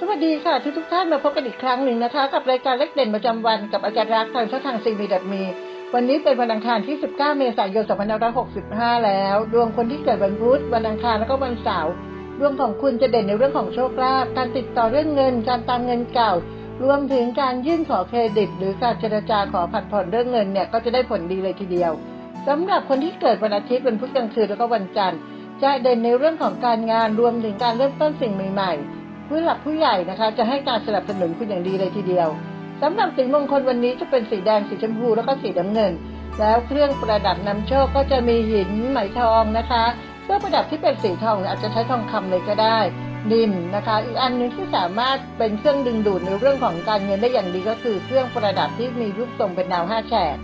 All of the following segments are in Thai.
สวัสดีค่ะทุกทุกท่านมาพบกันอีกครั้งหนึ่งนะคะ กับรายการเล็กเด่นประจำวันกับอาจารย์รักทางช่องทางซีมีดับมี วันนี้เป็นวันอังคารที่ 19 เมษายน 2565 แล้ว ดวงคนที่เกิดวันพุธวันอังคารแล้วก็วันเสาร์ดวงของคุณจะเด่นในเรื่องของโชคลาภการติดต่อเรื่องเงิน การตามเงินเก่า รวมถึงการยื่นขอเครดิต หรือการเจรจาขอผัดผ่อนเรื่องเงินเนี่ยก็จะได้ผลดีเลยทีเดียวสำหรับคนที่เกิดวันอาทิตย์วันพุธกลางคืนแล้วก็วันจันทร์ จะเด่นในเรื่องของการงานรวมถึงการเริ่มต้นสิ่งใหม่ๆ ผู้หลักผู้ใหญ่นะคะ จะให้การสนับสนุนคุณอย่างดีเลยทีเดียวสำหรับสีมงคลวันนี้จะเป็นสีแดงสีชมพูแล้วก็สีน้ำเงิน แล้วเครื่องประดับนำโชคก็จะมีหินไหมทองนะคะเครื่องประดับที่เป็นสีทองอาจจะใช้ทองคำเลยก็ได้ดินนะคะ อีกอันหนึงที่สามารถเป็นเครื่องดึงดูดในเรื่องของการเงินได้อย่างดีก็คือเครื่องประดับที่มีรูปทรงเป็นดาวห้าแฉก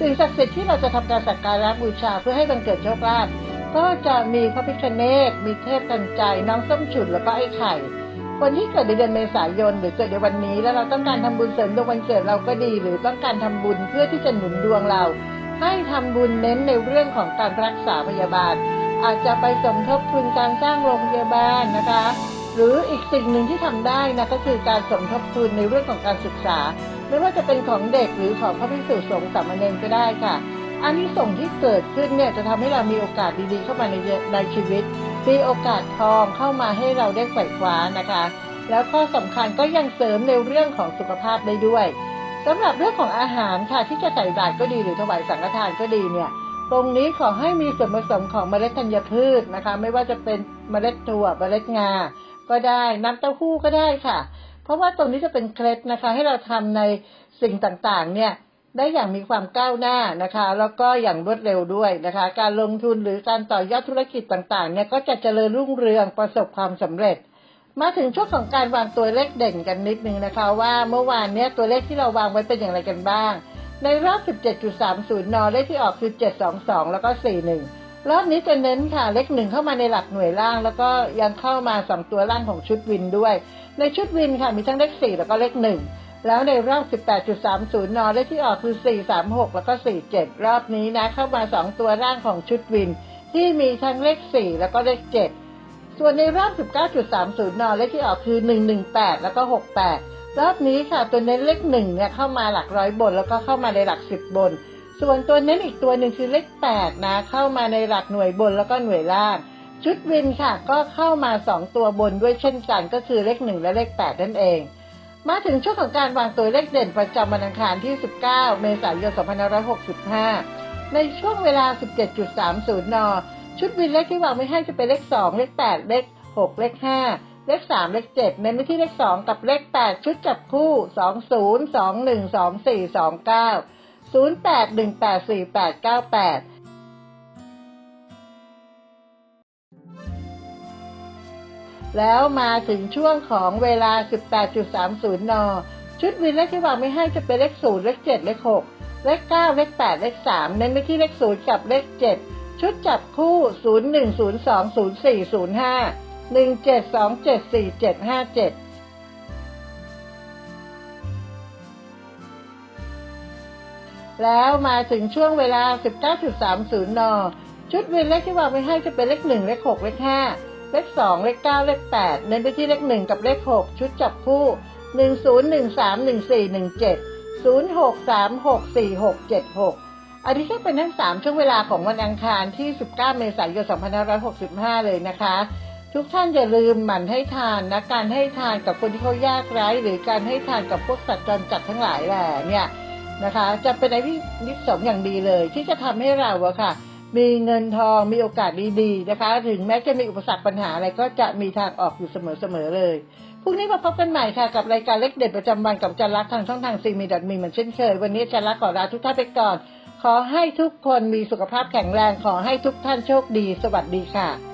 สิ่งศักดิ์สิทธิ์ที่เราจะทำการสักการะบูชาเพื่อให้บังเกิดโชคลาภก็จะมีพระพิฆเนศมีเทพกันใจน้องส้มฉุนแล้วก็ไอ้ไข่ คนที่เกิดในเดือนเมษายน หรือเกิดในวันนี้แล้วเราต้องการทำบุญเสริมดวงวันเกิดเราก็ดี หรือต้องการทำบุญเพื่อที่จะหนุนดวงเรา ให้ทำบุญเน้นในเรื่องของการรักษาพยาบาล อาจจะไปสมทบทุนการสร้างโรงพยาบาลนะคะ หรืออีกสิ่งหนึ่งที่ทำได้นะก็คือการสมทบทุนในเรื่องของการศึกษา ไม่ว่าจะเป็นของเด็กหรือของพระภิกษุสงฆ์สามเณรก็ได้ค่ะอันนี้ส่งที่เกิดขึ้นเนี่ยจะทำให้เรามีโอกาสดีๆเข้ามาในในชีวิต มีโอกาสทองเข้ามาให้เราได้ไขว่คว้านะคะ แล้วข้อสำคัญก็ยังเสริมในเรื่องของสุขภาพได้ด้วยสำหรับเรื่องของอาหารค่ะที่จะใส่บาตรก็ดีหรือถวายสังฆทานก็ดีเนี่ยตรงนี้ขอให้มีส่วนผสมของเมล็ดธัญพืชนะคะ ไม่ว่าจะเป็นเมล็ดถั่วเมล็ดงา ก็ได้น้ำเต้าหู้ก็ได้ค่ะ เพราะว่าตรงนี้จะเป็นเคล็ดนะคะ ให้เราทำในสิ่งต่างๆเนี่ย ได้อย่างมีความก้าวหน้านะคะ แล้วก็อย่างรวดเร็วด้วยนะคะ การลงทุนหรือการต่อยอดธุรกิจต่างๆ เนี่ยก็จะเจริญรุ่งเรืองประสบความสำเร็จ มาถึงช่วงของการวางตัวเลขเด่นกันนิดนึงนะคะ ว่าเมื่อวานเนี้ยตัวเลขที่เราวางไว้เป็นอย่างไรกันบ้าง ในรอบ 17.30 นเลขที่ออกคือ 722 แล้วก็ 41 รอบนี้จะเน้นค่ะเลขหนึ่งเข้ามาในหลักหน่วยล่าง แล้วก็ยังเข้ามา2ตัวล่างของชุดวินด้วย ในชุดวินค่ะมีทั้งเลข4แล้วก็เลข1 แล้วในรอบ 18.30นเลขที่ออกคือ 436 แล้วก็ 47 รอบนี้นะ เข้ามา 2 ตัวล่างของชุดวิน ที่มีทั้งเลข 4 แล้วก็เลข 7 ส่วนในรอบ 19.30นเลขที่ออกคือ 118 แล้วก็ 68 รอบนี้ค่ะ ตัวเน้นเลขหนึ่งเนี่ยเข้ามาหลักร้อยบน แล้วก็เข้ามาในหลักสิบบน ส่วนตัวเน้นอีกตัวหนึ่งคือเลขแปดนะ เข้ามาในหลักหน่วยบนแล้วก็หน่วยล่าง ชุดวินค่ะ ก็เข้ามาสองตัวบนด้วยเช่นกัน ก็คือเลขหนึ่งและเลขแปดนั่นเอง มาถึงช่วงของการวางตัวเลขเด่นประจำวันอังคารที่ 19 เมษายน 2565 ในช่วงเวลา 17.30 น ชุดวินเลขที่วางไม่ให้จะเป็นเลข 2 เลข 8 เลข 6 เลข 5 เลข 3 เลข 7 เน้นไปที่เลข 2 กับเลข 8 ชุดจับคู่ 20 21 24 29 08 18 แล้วมาถึงช่วงของเวลา 18.30 น ชุดวินเลขที่วางไม่ให้จะเป็นเลข 0 เลข 7 เลข 6 เลข 9 เลข 8 เลข 3 เน้นไปที่เลข 0 กับเลข 7 ชุดจับคู่ 0 1 0 2 0 4 0 5 1 7 2 7 4 7 5 7แล้วมาถึงช่วงเวลา 19.30 น ชุดวินเลขที่วางไว้ให้จะเป็นเลข 1 เลข 6 เลข 5 เลข2เลข9เลข8เน้นไปที่เลข1กับเลข6ชุดจับคู่10 13 14 17 06 36 46 76อันนี้ก็เป็นทั้ง3ช่วงเวลาของวันอังคารที่19เมษายน2565เลยนะคะทุกท่านอย่าลืมหมั่นให้ทานนะการให้ทานกับคนที่เขายากไร้หรือการให้ทานกับพวกสัตว์จรจัดทั้งหลายแหละเนี่ยนะคะ จะเป็นอะไรที่นิสมอย่างดีเลย ที่จะทำให้เราอะค่ะ มีเงินทองมีโอกาสดีๆนะคะ ถึงแม้จะมีอุปสรรคปัญหาอะไรก็จะมีทางออกอยู่เสมอๆเลยพรุ่งนี้มาพบกันใหม่ค่ะ กับรายการเล็กเด็ดประจำวันกับจันรักทางช่องทางซีมีดอทมีเหมือนเช่นเคย วันนี้จันรักขอลาทุกท่านไปก่อน ขอให้ทุกคนมีสุขภาพแข็งแรง ขอให้ทุกท่านโชคดี สวัสดีค่ะ